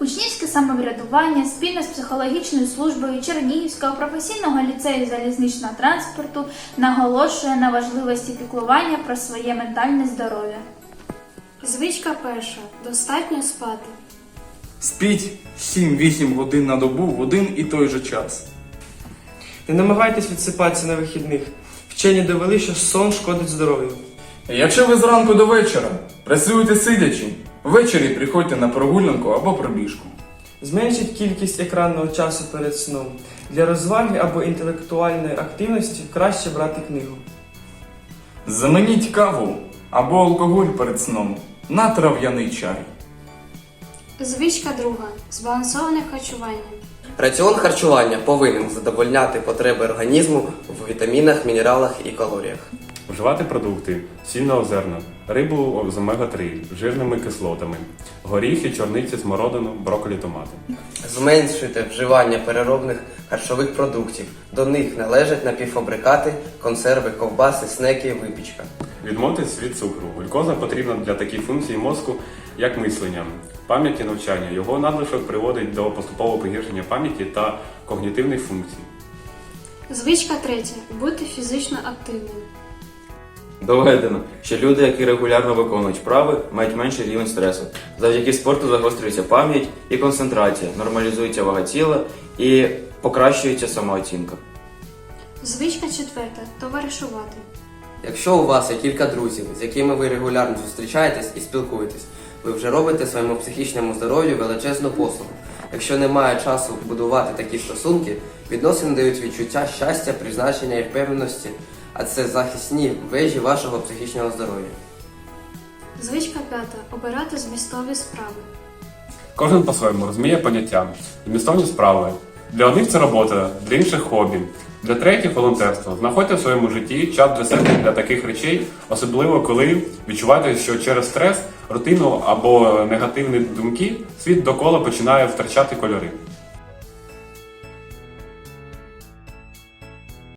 Учнівське самоврядування спільно з психологічною службою Чернігівського професійного ліцею залізничного транспорту наголошує на важливості піклування про своє ментальне здоров'я. Звичка перша. Достатньо спати. Спіть 7-8 годин на добу в один і той же час. Не намагайтесь відсипатися на вихідних. Вчені довели, що сон шкодить здоров'ю. Якщо ви зранку до вечора працюєте сидячи, ввечері приходьте на прогулянку або пробіжку. Зменшіть кількість екранного часу перед сном. Для розваги або інтелектуальної активності краще брати книгу. Замініть каву або алкоголь перед сном на трав'яний чай. Звичка друга. Збалансоване харчування. Раціон харчування повинен задовольняти потреби організму в вітамінах, мінералах і калоріях. Вживати продукти сільного зерна, рибу з омега-3, жирними кислотами, горіхи, чорниці, смородину, брокколі, томати. Зменшуйте вживання переробних харчових продуктів. До них належать напівфабрикати, консерви, ковбаси, снеки, випічка. Відмовтесь від цукру. Глюкоза потрібна для таких функцій мозку, як мислення, пам'яті навчання. Його надлишок приводить до поступового погіршення пам'яті та когнітивних функцій. Звичка третя. Бути фізично активним. Доведено, що люди, які регулярно виконують вправи, мають менший рівень стресу. Завдяки спорту загострюється пам'ять і концентрація, нормалізується вага тіла і покращується самооцінка. Звичка четверта. Товаришувати. Якщо у вас є кілька друзів, з якими ви регулярно зустрічаєтесь і спілкуєтесь, ви вже робите своєму психічному здоров'ю величезну послугу. Якщо немає часу будувати такі стосунки, відносини дають відчуття щастя, призначення і впевненості, а це захисні вежі вашого психічного здоров'я. Звичка п'ята. Обирати змістові справи. Кожен по-своєму розуміє поняття, змістовні справи. Для одних це робота, для інших хобі, для третіх волонтерство. Знаходьте в своєму житті час для себе для таких речей, особливо коли відчуваєте, що через стрес, рутину або негативні думки світ довкола починає втрачати кольори.